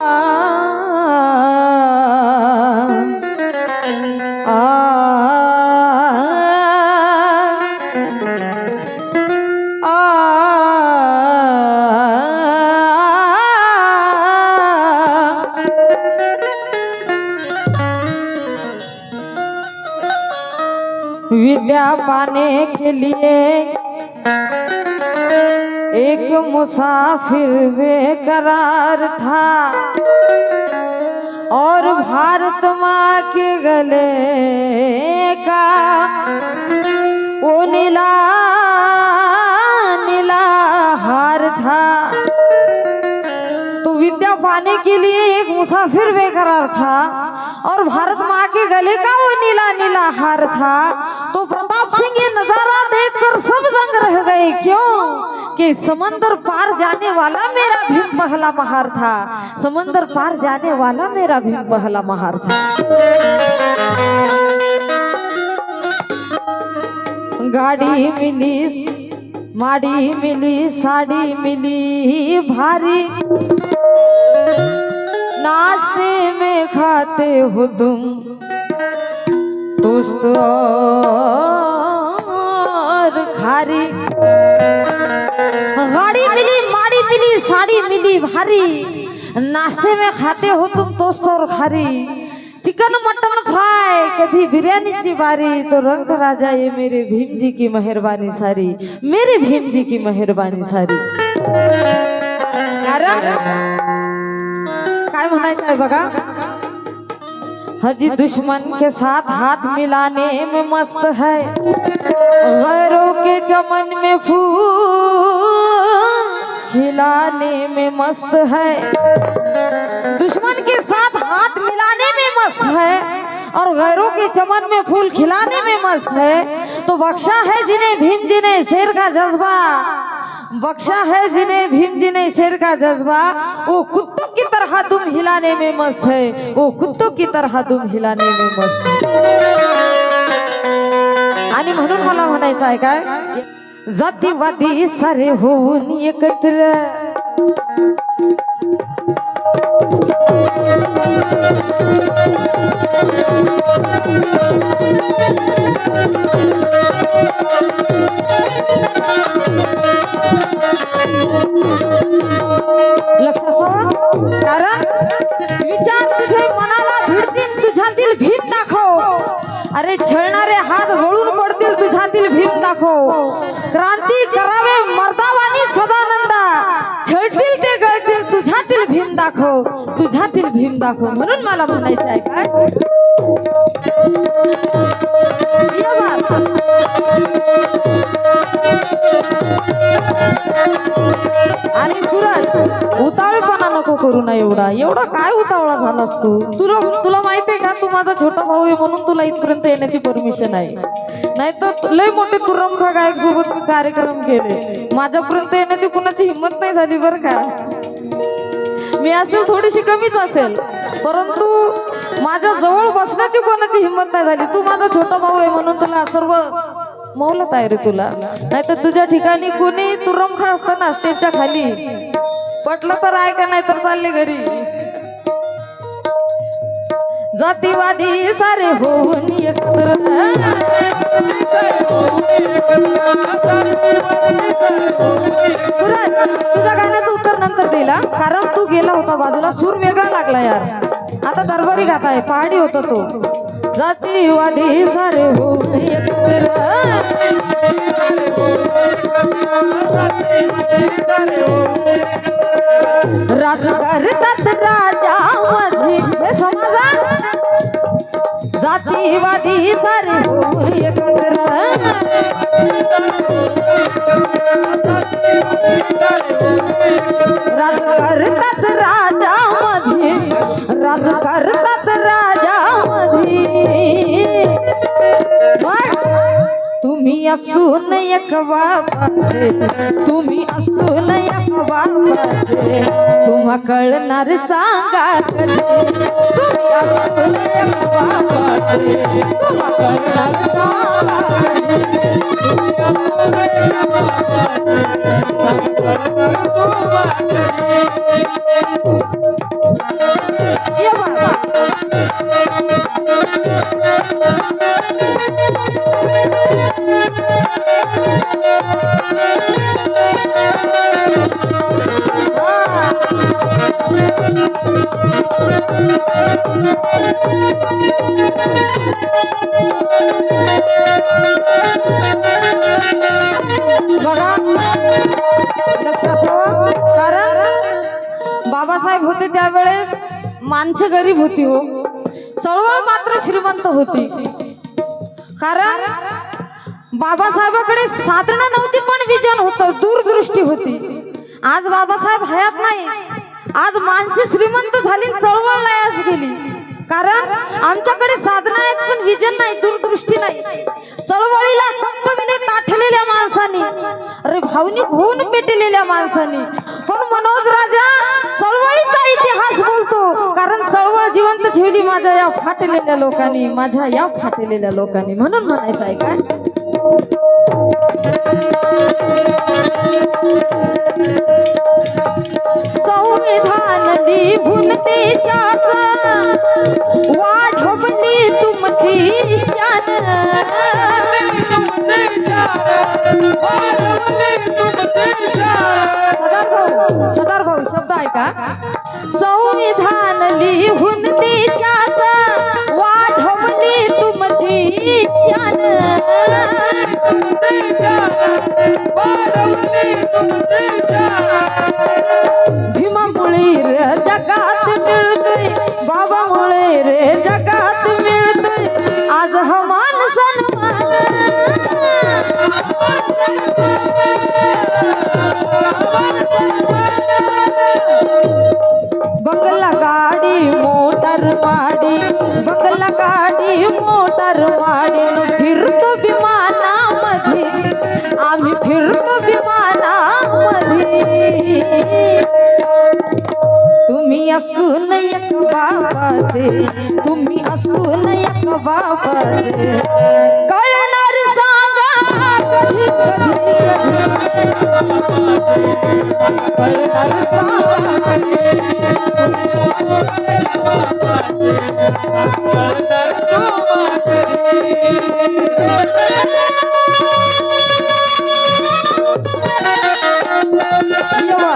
Ah विद्या पाने के लिए। एक मुसाफिर बेकरार था। और भारत माँ के गले का वो नीला नीला हार था। तो विद्या पाने के लिए एक मुसाफिर बेकरार था। और भारत माँ के गले का वो नीला नीला हार था। तो प्रताप सिंह ये नज़ारा देखकर सब दंग रह गए। क्यों? कि समंदर पार जाने वाला मेरा भीम पहला महार था। समंदर पार जाने वाला मेरा भीम पहला महार था। गाड़ी मिली, माड़ी मिली, साड़ी मिली, भारी नाश्ते में खाते हो तुम। दोस्त और खारी। गाड़ी मिली, माड़ी मिली, साड़ी मिली, भारी। नाश्ते में खाते हो तुम, दोस्त और खारी। चिकन, मटन फ्राय कधी बिर्याणीची बारी तो रंग राजा, ये मेरे भीम जी की मेहरबानी सारी। मेरे भीम जी की मेहरबानी सारी। काय म्हणायचं आहे बघा हजी दुश्मन के साथ हाथ मिलाने में मस्त है। गैरों के चमन में फूल खिलाने में मस्त है। दुश्मन के साथ हाथ मिलाने में मस्त है और गैरों के चमन में फूल खिलाने में मस्त है। तो बख्शा है जिन्हें भीम जी ने शेर का जज्बा। बख्शा है जिन्हें भीम जी ने शेर का जज्बा। वो कुत्तों की तरह तुम हिलाने में मस्त है। वो कुत्तों की तरह तुम हिलाने में मस्त है। आणि म्हणून मला म्हणायचं आहे काय? जातीवादी सारे होऊन एकत्र। लक्ष तुझ्यातील भीम दाखव. अरे छळणारे हात गळून पडतील तुझ्यातील भीम दाखव. क्रांती करावे मर्दावानी सदानंदा. झळतील ते गळतील तुझ्यातील भीम दाखव. तुझ्यातील भीम दाखव. म्हणून मला म्हणायचं आहे काय? करू ना एवढा. एवढा काय उतावळा झालास तू? तुला तुला माहितीये का? तू माझा छोटा भाऊ आहे म्हणून तुला इथपर्यंत येण्याची परमिशन आहे. नाहीतर लय मोठे तुरमखा गायक सोबत मी कार्यक्रम केले. माझ्यापर्यंत येण्याची कुणाची हिंमत नाही झाली बरं का. मी असेल थोडीशी कमीच असेल. परंतु माझ्या जवळ बसण्याची कोणाची हिंमत नाही झाली. तू माझा छोटा भाऊ आहे म्हणून तुला सर्व मौलत आहे रे तुला. नाही तर तुझ्या ठिकाणी कोणी तुरमखा असताना स्टेजच्या खाली पटलं तर आहे का नाही तर चालले घरी? जातीवादी सारे होऊन एकत्र सुरज तुझ्या गाण्याचं उत्तर नंतर दिला कारण तू गेला होता बाजूला सूर वेगळा लागला यार. आता दरबारी गात आहे पहाडी होता तो. जातीवादी सारे होऊन एकत्र. राजकारतात राजा माझी समाजात जातीवादी सारे होऊन राजा मध्ये राजकारतात राजा मध्ये तुम्ही असून एक बाबाचे. तुम्ही असून एक बाबाचे. तुम्हा कळणार सांगा कधी. तुम्ही असून एक बाबाचे. तुम्हा कळणार सांगा बघा लक्ष असावं कारण बाबासाहेब होते त्यावेळेस माणसे गरीब होती हो. चळवळ मात्र श्रीमंत होती. कारण बाबासाहेबाकडे साधनं नव्हती पण विजन होतं दूरदृष्टी होती. आज बाबासाहेब हयात नाही. आज माणसे श्रीमंत झाली चळवळ लयास गेली. कारण आमच्याकडे साधना आहेत पण विजन नाही दूरदृष्टी नाही. चळवळीला संपविने ताठलेल्या माणसाने. अरे भावनिक होऊन पेटलेल्या माणसाने. पण मनोज राजा चळवळीचा इतिहास बोलतो. कारण चळवळ जिवंत ठेवली माझ्या या फाटलेल्या लोकांनी माझ्या या फाटलेल्या लोकांनी. म्हणून म्हणायचं आहे काय? संविधान लिहून देशाचा. वाढवली तुमची शान. सदार भाऊ शब्द आहे का? संविधान लिहून देशाचा. वाढवली तुमची शान. वाढवली तुमची शान. जगात मिळतोय. आज हा मान सन्मान. बकला गाडी मोटर माडी. बकला गाडी मोटर माडी. फिरतो विमानामध्ये. आम्ही फिरतो विमानामध्ये. तुम्ही असून एक बाबाचे तुम्ही असून एक बाबाचे. कळणार सांगा कधी कधी. कळणार सांगा कधी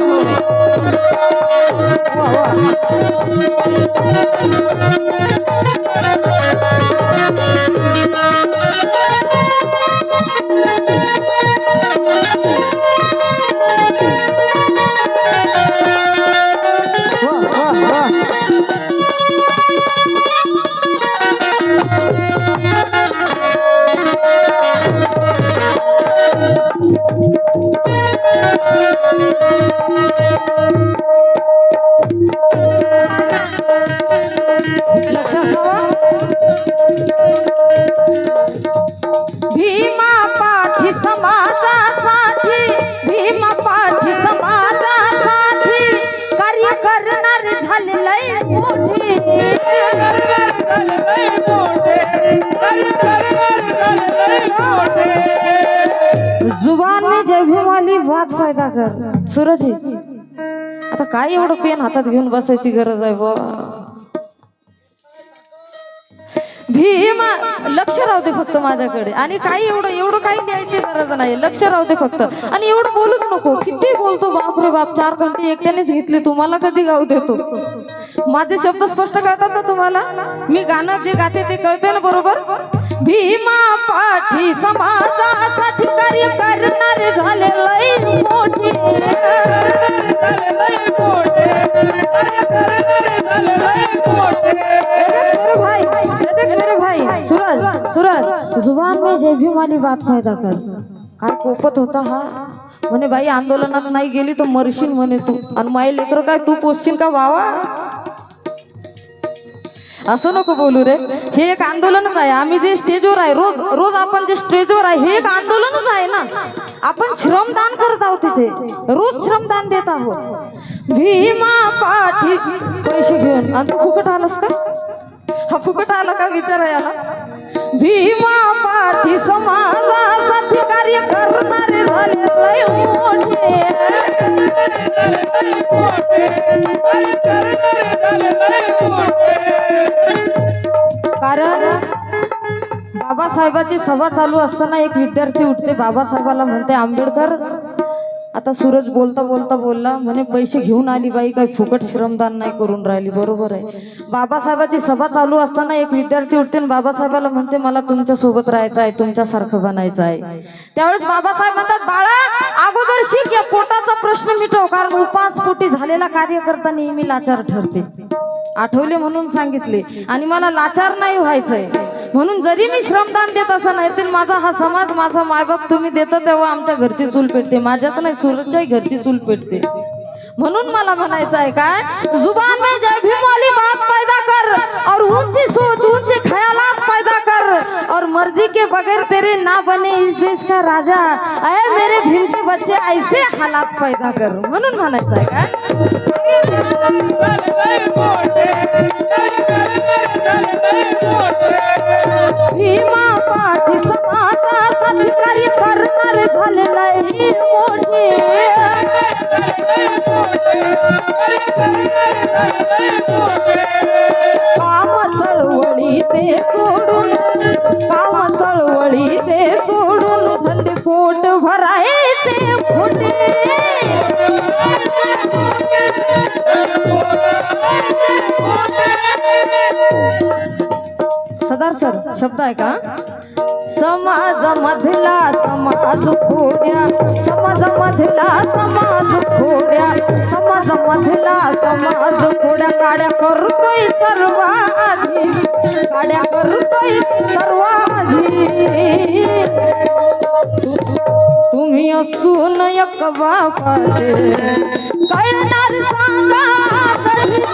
ये वा. करणार झालेलंय मोठे. जुबान में जय फायदा कर. सूरज आता काय एवढं पेन हातात घेऊन बसायची गरज आहे बा भीम लक्ष राहू दे फक्त माझ्याकडे. आणि काही एवढं एवढं काही द्यायची गरज नाही. लक्ष राहू दे फक्त. आणि एवढं बोलूच नको. किती बोलतो बाप रे बाप. चार घंटे एकट्यानेच घेतले. तुम्हाला कधी गाऊ देतो? माझे शब्द स्पष्ट कळतात ना तुम्हाला? मी गाणं जे गाते ते कळते ना बरोबर? भीमा पाठी समाजासाठी कार्य करणारे झाले लई मोठे. भाई ये देख जुबान में जय भीम वाली बात फायदा कर काय कोपत होता हा? म्हणे बाई आंदोलनात नाही गेली तर मरशील म्हणे तू. आणि माई लेकर काय तू पोचशील का बाबा असं नको बोलू रे. हे एक आंदोलनच आहे. आम्ही जे स्टेजवर आहे रोज रोज आपण जे स्टेजवर आहे हे एक आंदोलनच आहे ना. आपण श्रमदान करत आहोत तिथे. रोज श्रमदान देत आहोत. भीमा पाठी पैसे घेऊन. आणि तू फुकट आलास का? हा फुकट आला का? विचार याला. भीमा पाठी समाजासाठी कार्य करणारे झाले लय मोठे. कारण बाबासाहेबाची सभा चालू असताना एक विद्यार्थी उठते. बाबासाहेबाला म्हणते आंबेडकर आता सूरज बोलता बोलता बोलला म्हणे पैसे घेऊन आली बाई काही फुकट श्रमदान नाही करून राहिली. बरोबर आहे. बाबासाहेबाची सभा चालू असताना एक विद्यार्थी उठते आणि बाबासाहेबाला म्हणते मला तुमच्यासोबत राहायचं आहे तुमच्यासारखं बनायचं आहे. त्यावेळेस बाबासाहेब म्हणतात बाळा अगोदर शिक या पोटाचा प्रश्न मिटव कारण उपास पोटी झालेला कार्यकर्ता नेहमी लाचार ठरते. आठवले म्हणून सांगितले. आणि मला लाचार नाही व्हायचंय. म्हणून जरी मी श्रमदान देत असं नाही तर माझा हा समाज माझा मायबाप तुम्ही देता तेव्हा आमच्या घरची चूल पेटते. माझ्याच नाही सूरजच्याही घरची चूल पेटते. म्हणून मला म्हणायचं आहे काय? जुबान में जय भीम वाली बात पैदा कर और ऊंची सोच ऊंचे ख्यालात पैदा कर और मर्जी के बगैर तेरे ना बने इस देश का राजा। अरे मेरे भीम के बच्चे ऐसे हालात पैदा कर। म्हणून म्हणायचं आहे काय? भीमा पाठी समाजासाठी कार्य करणारे झालेला ही मोठे. काम चळवळीचे सोडून काम चळवळीचे सोडून धंदे पोट भरायचे फुटे सदार सर शब्द आहे का? समाजामधला समाज फोड्या समाजामधला समाज फोड्या समाजामधला समाज खोड्या काड्या करतोय सर्वाधी काड्या करतोय सर्वाधी तुम्ही असून एक बापाचे. कळणार सांगा.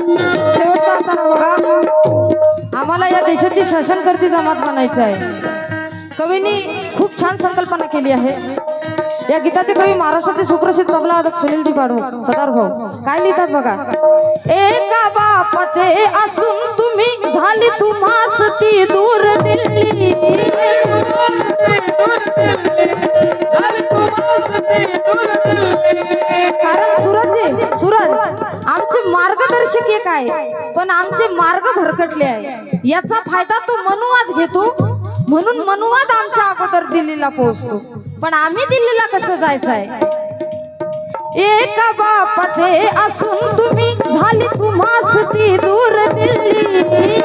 शेवटचा आम्हाला या देशाची शासनकर्ती जमात म्हणायचं आहे. कवींनी खूप छान संकल्पना केली आहे. या गीताचे कवी महाराष्ट्राचे सुप्रसिद्ध तबलावादक सुनीलजी पाडू सदार भाऊ. काय लिहितात बघा? एका बापाचे असून तुम्ही झाली तुम्हास ती दूर दिल्ली. कारण सूरज सूरज मार्गदर्शक एक आहे पण आमचे मार्ग भरकटले आहे. याचा फायदा तो मनुवाद घेतो. म्हणून मनुवाद आमच्या अगोदर दिल्लीला पोहोचतो. पण आम्ही दिल्लीला कसं जायचं आहे एका बापाचे असून तुम्ही झाली तुम्हास ती दूर दिल्ली.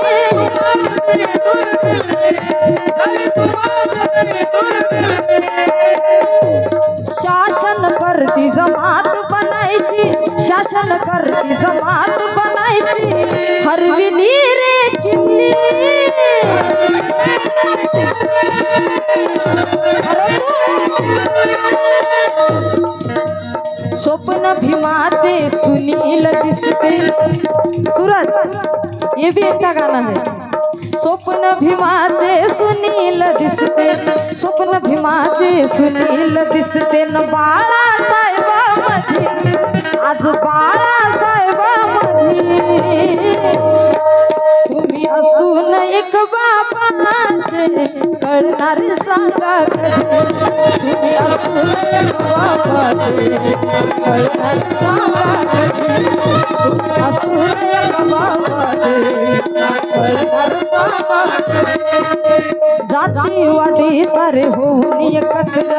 शासन परती जमात बनायची. शासन करती जमात बनायची. हरविनी रे किल्ली. स्वप्न भीमाचे सुनील दिसते. सूरज ये भी एक गाणं है स्वप्न भीमाचे सुनील दिसते. स्वप्न भीमाचे सुनील दिसते न बाळासाहेबामध्ये. आज बाळासाहेबामध्ये तुम्ही असून एक बाबाचे कळणार सांगा तुम्ही असून एक बापाचे कळणारे सांगा जाती वाटी सारे होऊन एकत्र.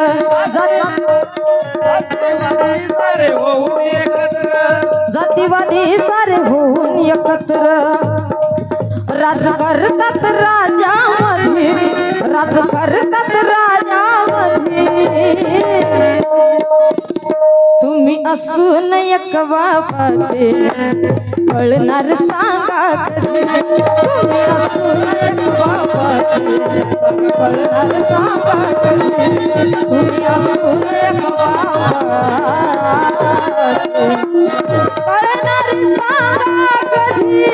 जातीवादी सारे होऊन एकत्र. राज करतात राजामध्ये राज करतात राजा मध्ये असून एक बाबाचे कळणार सांगा तुम्ही असून एक बाबाचे कळणार सांगा तुम्ही असून एक बाबाचे कळणार सांगा कधी